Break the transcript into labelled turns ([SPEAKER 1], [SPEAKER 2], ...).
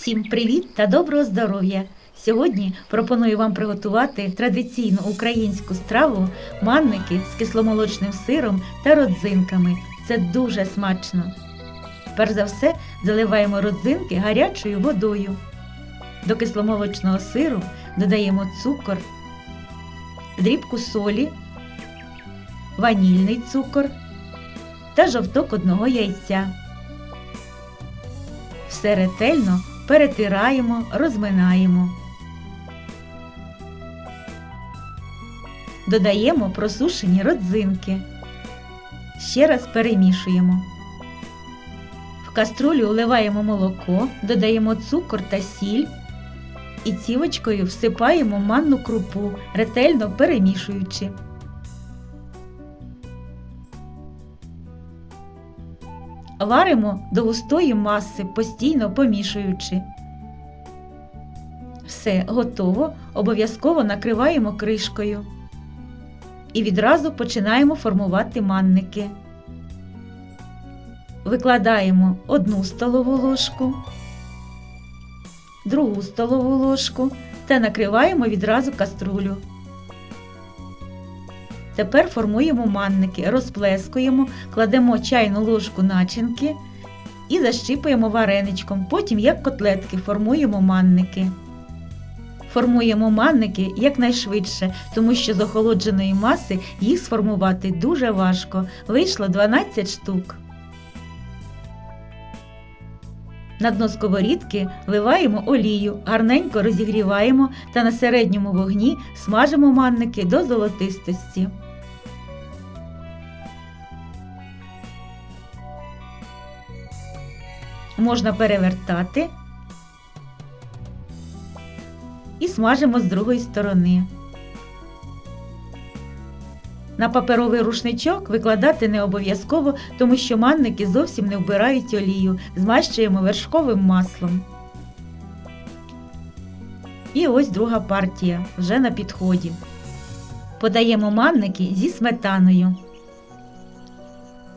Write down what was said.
[SPEAKER 1] Всім привіт та доброго здоров'я! Сьогодні пропоную вам приготувати традиційну українську страву манники з кисломолочним сиром та родзинками. Це дуже смачно. Перш за все заливаємо родзинки гарячою водою. До кисломолочного сиру додаємо цукор, дрібку солі, ванільний цукор та жовток одного яйця. Все ретельно перетираємо, розминаємо. Додаємо просушені родзинки. Ще раз перемішуємо. В каструлю вливаємо молоко, додаємо цукор та сіль і цівочкою всипаємо манну крупу, ретельно перемішуючи. Варимо до густої маси, постійно помішуючи. Все готово, обов'язково накриваємо кришкою. І відразу починаємо формувати манники. Викладаємо одну столову ложку, другу столову ложку та накриваємо відразу каструлю. Тепер формуємо манники, розплескуємо, кладемо чайну ложку начинки і защіпуємо вареничком. Потім, як котлетки, формуємо манники. Формуємо манники якнайшвидше, тому що з охолодженої маси їх сформувати дуже важко. Вийшло 12 штук. На дно сковорідки вливаємо олію, гарненько розігріваємо та на середньому вогні смажимо манники до золотистості. Можна перевертати і смажимо з другої сторони. На паперовий рушничок викладати не обов'язково, тому що манники зовсім не вбирають олію, змащуємо вершковим маслом. І ось друга партія вже на підході. Подаємо манники зі сметаною.